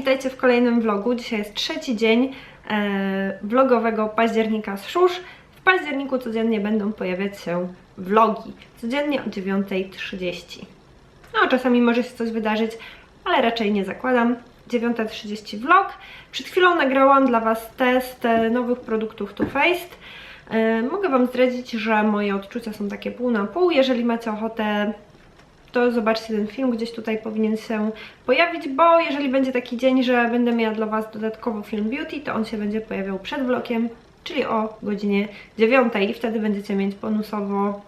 witajcie w kolejnym vlogu. Dzisiaj jest trzeci dzień e, vlogowego października z Szusz. W październiku codziennie będą pojawiać się vlogi. Codziennie o 9.30. No, czasami może się coś wydarzyć, ale raczej nie zakładam. 9.30 vlog. Przed chwilą nagrałam dla Was test e, nowych produktów Too Faced. E, mogę Wam zdradzić, że moje odczucia są takie pół na pół. Jeżeli macie ochotę to zobaczcie ten film, gdzieś tutaj powinien się pojawić, bo jeżeli będzie taki dzień, że będę miała dla Was dodatkowo film beauty, to on się będzie pojawiał przed vlogiem, czyli o godzinie 9 i wtedy będziecie mieć bonusowo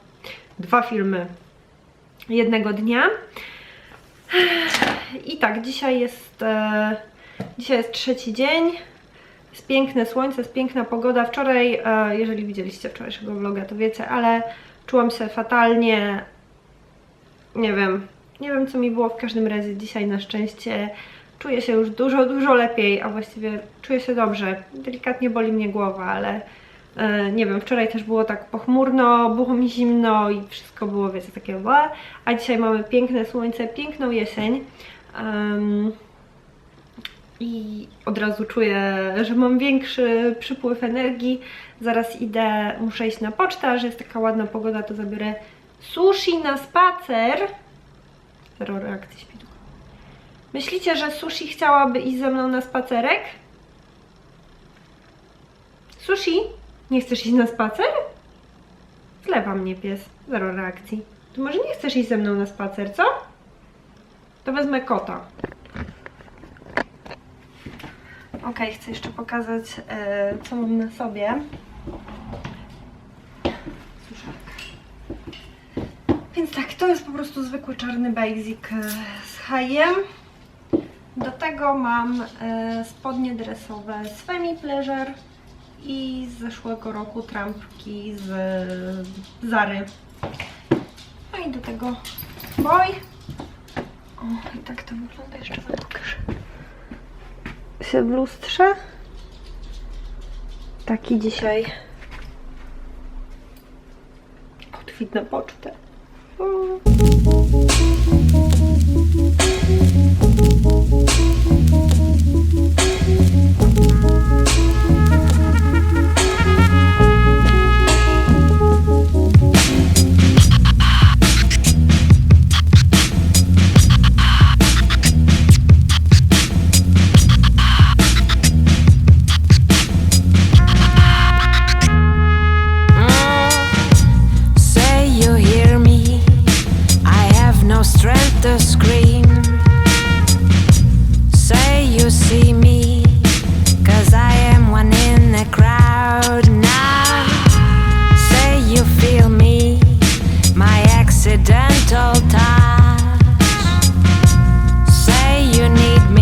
dwa filmy jednego dnia. I tak, dzisiaj jest, e, dzisiaj jest trzeci dzień. Jest piękne słońce, jest piękna pogoda. Wczoraj, e, jeżeli widzieliście wczorajszego vloga, to wiecie, ale czułam się fatalnie. Nie wiem, nie wiem co mi było w każdym razie dzisiaj na szczęście. Czuję się już dużo, dużo lepiej, a właściwie czuję się dobrze. Delikatnie boli mnie głowa, ale e, nie wiem, wczoraj też było tak pochmurno, było mi zimno i wszystko było, wiecie, takie bła. A dzisiaj mamy piękne słońce, piękną jesień. Em, i od razu czuję, że mam większy przypływ energii. Zaraz idę, muszę iść na pocztę, że jest taka ładna pogoda, to zabiorę sushi na spacer. Zero reakcji świtu. Myślicie, że sushi chciałaby iść ze mną na spacerek? Sushi? Nie chcesz iść na spacer? Zlewa mnie pies. Zero reakcji. To może nie chcesz iść ze mną na spacer, co? To wezmę kota. Ok, chcę jeszcze pokazać, e, co mam na sobie. Suszarka. Więc tak, to jest po prostu zwykły czarny basic e, z hajem. Do tego mam e, spodnie dresowe z Femi Pleasure i z zeszłego roku trampki z Zary. No i do tego boj. O, i tak to wygląda, jeszcze wam pokażę się w lustrze. Taki dzisiaj outfit na pocztę. Música accidental touch. Say you need me.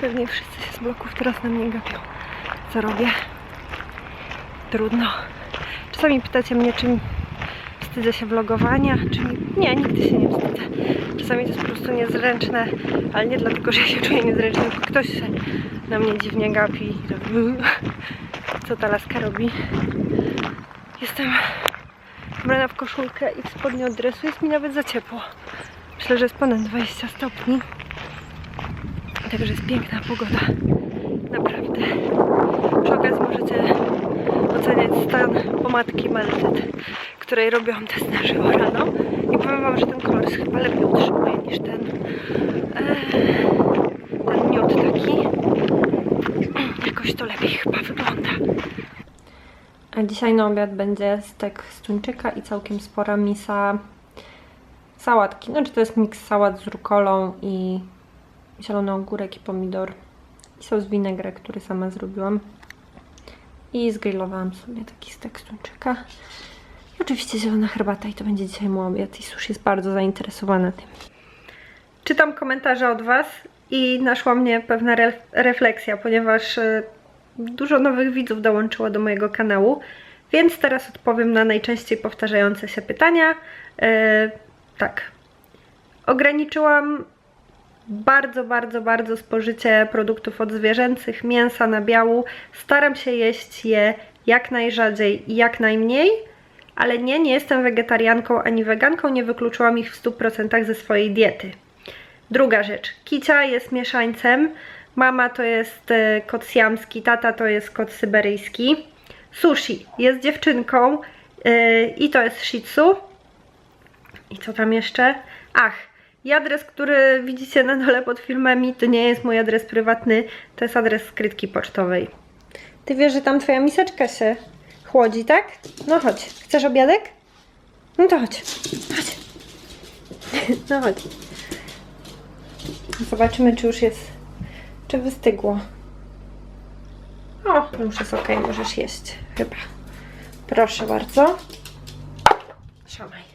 Pewnie wszyscy się z bloków teraz na mnie gapią. Co robię? Trudno. Czasami pytacie mnie, czy wstydzę się vlogowania, czy. Nie, nigdy się nie wstydzę. Czasami to jest po prostu niezręczne, ale nie dlatego, że ja się czuję niezręcznie, tylko ktoś się na mnie dziwnie gapi. to- Co ta laska robi? Jestem ubrana w koszulkę i w spodnie od dresu. Jest mi nawet za ciepło. Myślę, że jest ponad 20 stopni. Także jest piękna pogoda. Naprawdę. Przy okazji możecie oceniać stan pomadki Melted, której robiłam test na żywo rano. I powiem wam, że ten kolor jest chyba lepiej utrzymuje niż ten, e, ten miód taki. Jakoś to lepiej chyba wygląda. A dzisiaj na obiad będzie stek z tuńczyka i całkiem spora misa sałatki. Znaczy to jest miks sałat z rukolą i zielony ogórek i pomidor. I sos winegrek, który sama zrobiłam. I zgrillowałam sobie taki z tuńczyka. I oczywiście zielona herbata i to będzie dzisiaj mój obiad. I Susz jest bardzo zainteresowana tym. Czytam komentarze od Was i naszła mnie pewna re refleksja, ponieważ e, dużo nowych widzów dołączyło do mojego kanału, więc teraz odpowiem na najczęściej powtarzające się pytania. E, tak. Ograniczyłam bardzo, bardzo, bardzo spożycie produktów odzwierzęcych, mięsa, nabiału. Staram się jeść je jak najrzadziej i jak najmniej, ale nie, nie jestem wegetarianką ani weganką, nie wykluczyłam ich w 100% ze swojej diety. Druga rzecz. Kicia jest mieszańcem. Mama to jest e, kot siamski, tata to jest kot syberyjski. Sushi jest dziewczynką e, i to jest shih tzu. I co tam jeszcze? Ach, i adres, który widzicie na dole pod filmami, to nie jest mój adres prywatny, to jest adres skrytki pocztowej. Ty wiesz, że tam twoja miseczka się chłodzi, tak? No chodź. Chcesz obiadek? No to chodź. Chodź. No chodź. Zobaczymy, czy już jest, czy wystygło. O, już jest ok, możesz jeść, chyba. Proszę bardzo. Szamaj.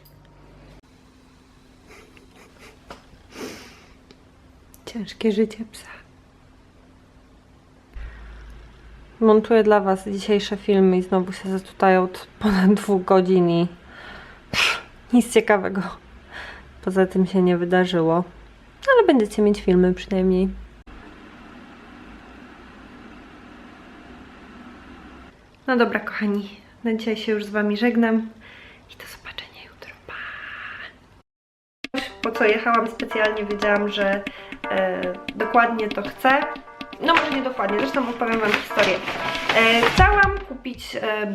Ciężkie życie psa. Montuję dla Was dzisiejsze filmy i znowu się tutaj od ponad dwóch godzin i nic ciekawego poza tym się nie wydarzyło. Ale będziecie mieć filmy przynajmniej. No dobra, kochani, na dzisiaj się już z Wami żegnam i do zobaczenia jutro. Pa! Po co jechałam specjalnie, wiedziałam, że dokładnie to chcę. No może nie dokładnie, zresztą opowiem Wam historię. E, chciałam kupić e,